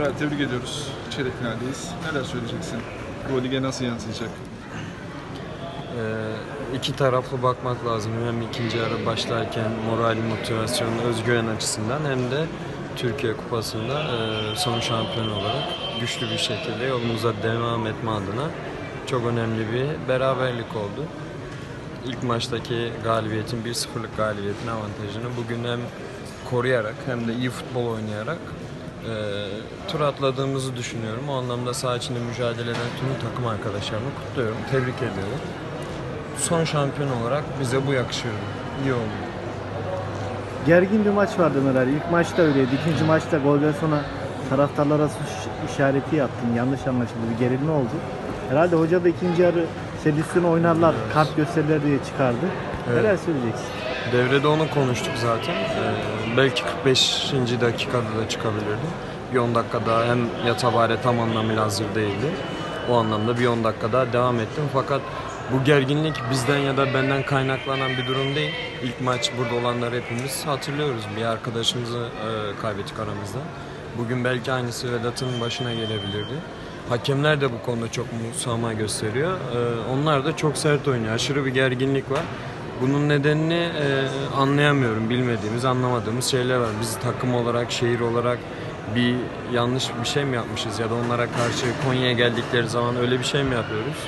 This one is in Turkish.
Ömer tebrik ediyoruz. Çeyrek finaldeyiz. Neler söyleyeceksin? Bu lige nasıl yansıyacak? Ee, iki taraflı bakmak lazım. Hem ikinci yarı başlarken moral, motivasyon, özgüven açısından hem de Türkiye Kupası'nda e, son şampiyon olarak güçlü bir şekilde yolumuza devam etme adına çok önemli bir beraberlik oldu. İlk maçtaki galibiyetin 1-0'lık galibiyetin avantajını bugün hem koruyarak hem de iyi futbol oynayarak e, tur atladığımızı düşünüyorum. O anlamda saha içinde mücadele eden tüm takım arkadaşlarımı kutluyorum, tebrik ediyorum. Son şampiyon olarak bize bu yakışıyor. İyi oldu. Gergin bir maç vardı Ömer Ali. İlk maçta öyleydi. İkinci maçta golden sonra taraftarlara suç işareti yaptın. Yanlış anlaşıldı. Bir gerilme oldu. Herhalde hoca da ikinci yarı üstüne oynarlar, kart gösterirler diye çıkardı. Evet. Neler söyleyeceksin? Devrede onu konuştuk zaten. Ee, belki 45. dakikada da çıkabilirdi. Bir 10 dakika daha hem Yatabare tam anlamıyla hazır değildi. O anlamda bir 10 dakika daha devam ettim. Fakat bu gerginlik bizden ya da benden kaynaklanan bir durum değil. İlk maç burada olanları hepimiz hatırlıyoruz. Bir arkadaşımızı e, kaybettik aramızda. Bugün belki aynısı Vedat'ın başına gelebilirdi. Hakemler de bu konuda çok musama gösteriyor. Ee, onlar da çok sert oynuyor. Aşırı bir gerginlik var. Bunun nedenini e, anlayamıyorum. Bilmediğimiz, anlamadığımız şeyler var. Biz takım olarak, şehir olarak bir yanlış bir şey mi yapmışız ya da onlara karşı Konya'ya geldikleri zaman öyle bir şey mi yapıyoruz?